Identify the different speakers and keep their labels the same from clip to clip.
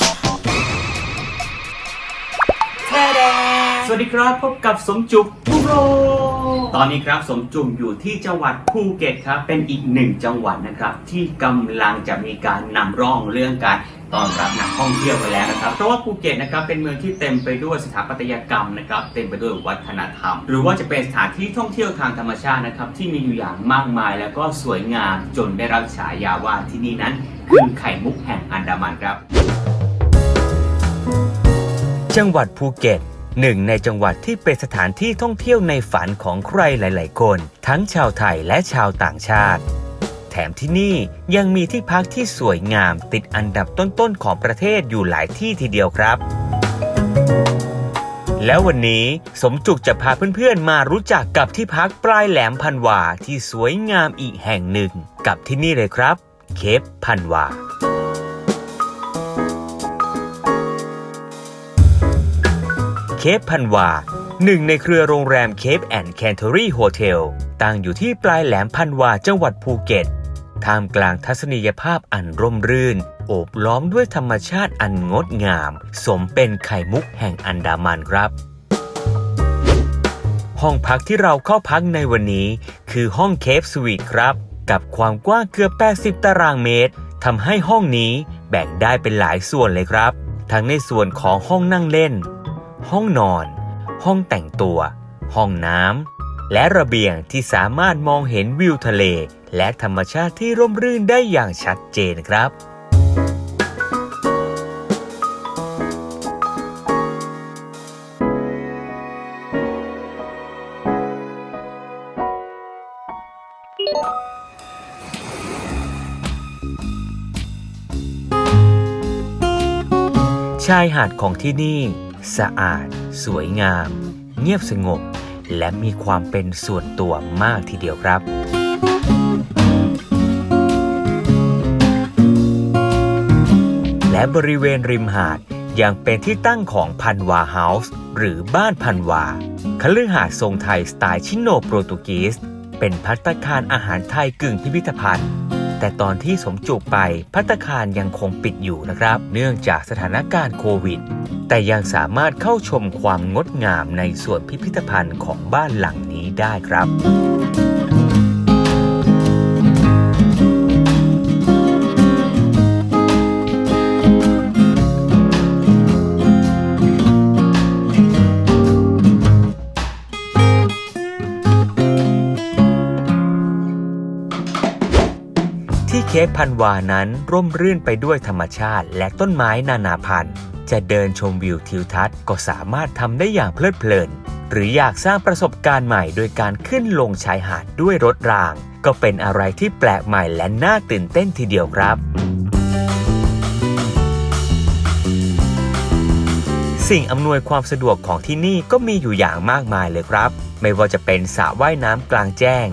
Speaker 1: ส วัสดีครับ พบกับสมจุกทุโร ตอนนี้ครับสมจุกอยู่ที่จังหวัดภูเก็ตครับ เป็นอีกหนึ่งจังหวัดนะครับ ที่กำลังจะมีการนำร่องเรื่องการต้อนรับนักท่องเที่ยวกันแล้วนะครับ เพราะว่าภูเก็ตนะครับเป็นเมืองที่เต็มไปด้วยสถาปัตยกรรมนะครับ เต็มไปด้วยวัฒนธรรม หรือว่าจะเป็นสถานที่ท่องเที่ยวทางธรรมชาตินะครับที่มีอยู่อย่างมากมาย แล้วก็สวยงามจนได้รับฉายาว่าที่นี่นั้นคือไข่มุกแห่งอันดามันครับ
Speaker 2: จังหวัดภูเก็ต หนึ่งในจังหวัดที่เป็นสถานที่ท่องเที่ยวในฝันของใครหลาย ๆ คน ทั้งชาวไทยและชาวต่างชาติ แถมที่นี่ยังมีที่พักที่สวยงามติดอันดับต้น ๆ ของประเทศอยู่หลายที่ทีเดียวครับแล้ววันนี้สมจุกจะพาเพื่อนๆ มารู้จักกับที่พักปลายแหลมพันวาที่สวยงามอีกแห่งหนึ่ง กับที่นี่เลยครับ เคปพันวา เคปพันวา หนึ่งในเครือโรงแรมเคปแอนด์แคนเทอรี่โฮเทลตั้งอยู่ที่ปลายแหลมพันวาจังหวัดภูเก็ต ท่ามกลางทัศนียภาพอันร่มรื่น โอบล้อมด้วยธรรมชาติอันงดงาม สมเป็นไข่มุกแห่งอันดามันครับ ห้องพักที่เราเข้าพักในวันนี้ คือห้องเคปสวีทครับ กับความกว้างเกือบ 80 ตารางเมตรทำให้ห้องนี้แบ่งได้เป็นหลายส่วนเลยครับ ทั้งในส่วนของห้องนั่งเล่น ห้องนอน ห้องแต่งตัว ห้องน้ำและระเบียงที่สามารถมองเห็นวิวทะเล และธรรมชาติที่ร่มรื่นได้อย่างชัดเจนครับชายหาดของที่นี่ สะอาด สวยงาม เงียบสงบ และมีความเป็นส่วนตัวมากทีเดียวครับและบริเวณริมหาดยังเป็นที่ตั้งของพันวาเฮาส์หรือบ้านพันวาคฤหาสน์ทรงไทยสไตล์ชิโนโปรตุกีส เป็นพัตตาคารอาหารไทยกึ่งพิพิธภัณฑ์ แต่ตอนที่สมจุกไปพัตคารยังคงปิดอยู่นะครับ เนื่องจากสถานการณ์โควิด แต่ยังสามารถเข้าชมความงดงามในส่วนพิพิธภัณฑ์ของบ้านหลังนี้ได้ครับ ที่เคปพันวานั้นร่มรื่นไปด้วยธรรมชาติและต้นไม้นานาพันธุ์ จะเดินชมวิวทิวทัศน์ก็สามารถทำได้อย่างเพลิดเพลิน หรืออยากสร้างประสบการณ์ใหม่โดยการขึ้นลงชายหาดด้วยรถราง ก็เป็นอะไรที่แปลกใหม่และน่าตื่นเต้นทีเดียวครับ สิ่งอำนวยความสะดวกของที่นี่ก็มีอยู่อย่างมากมายเลยครับ ไม่ว่าจะเป็นสระว่ายน้ำกลางแจ้ง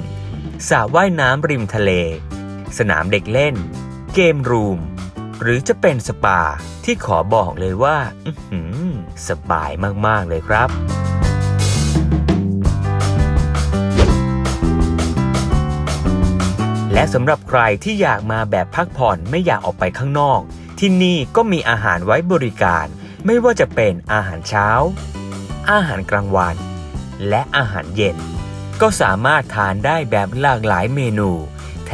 Speaker 2: สระว่ายน้ำริมทะเล สนามเด็กเล่น เกมรูม หรือจะเป็นสปาที่ขอบอกเลยว่าสบายมาก ๆ เลยครับและสำหรับใครที่อยากมาแบบพักผ่อนไม่อยากออกไปข้างนอก ที่นี่ก็มีอาหารไว้บริการ ไม่ว่าจะเป็นอาหารเช้า อาหารกลางวัน และอาหารเย็น ก็สามารถทานได้แบบหลากหลายเมนู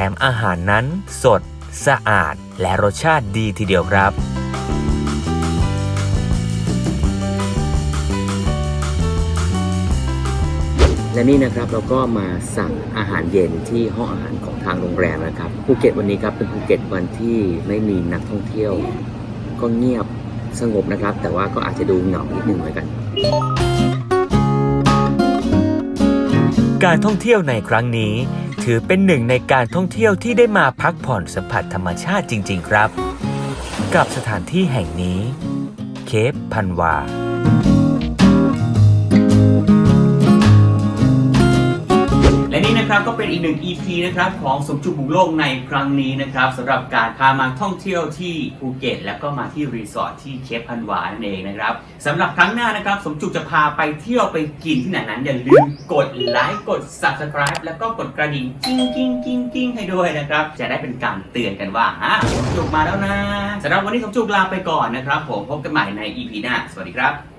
Speaker 2: มอาหารนั้นสด สะอาด และรสชาติดีทีเดียวครับ
Speaker 1: และนี่นะครับเราก็มาสั่งอาหารเย็นที่ห้องอาหารของทางโรงแรมนะครับภูเก็ตวันนี้ครับเป็นภูเก็ตวันที่ไม่มีนักท่องเที่ยว ก็เงียบสงบนะครับ แต่ว่าก็อาจจะดูเหงานิดนึงเหมือนกัน
Speaker 2: การท่องเที่ยวในครั้งนี้ ถือเป็นหนึ่งในการท่องเที่ยวที่ได้มาพักผ่อนสัมผัสธรรมชาติจริง ๆ ครับ กับสถานที่แห่งนี้ เคปพันวา
Speaker 1: นะครับก็เป็นอีกหนึ่ง EP นะครับของสมจุกบุกโลกในครั้งนี้นะครับสำหรับการพามาท่องเที่ยวที่ภูเก็ต แล้วก็มาที่รีสอร์ทที่เคปพันวานั่นเองนะครับสำหรับครั้งหน้านะครับสมจุกจะพาไปเที่ยวไปกินที่ไหนนั้นอย่าลืมกดไลค์กด subscribe แล้วก็กดกระดิ่งกิ้งกิ้งกิ้งกิ้งให้ด้วยนะครับจะได้เป็นการเตือนกันว่าอะสมจุกมาแล้วนะสำหรับวันนี้สมจุกลาไปก่อนนะครับ ผมพบกันใหม่ใน EP หน้าสวัสดีครับ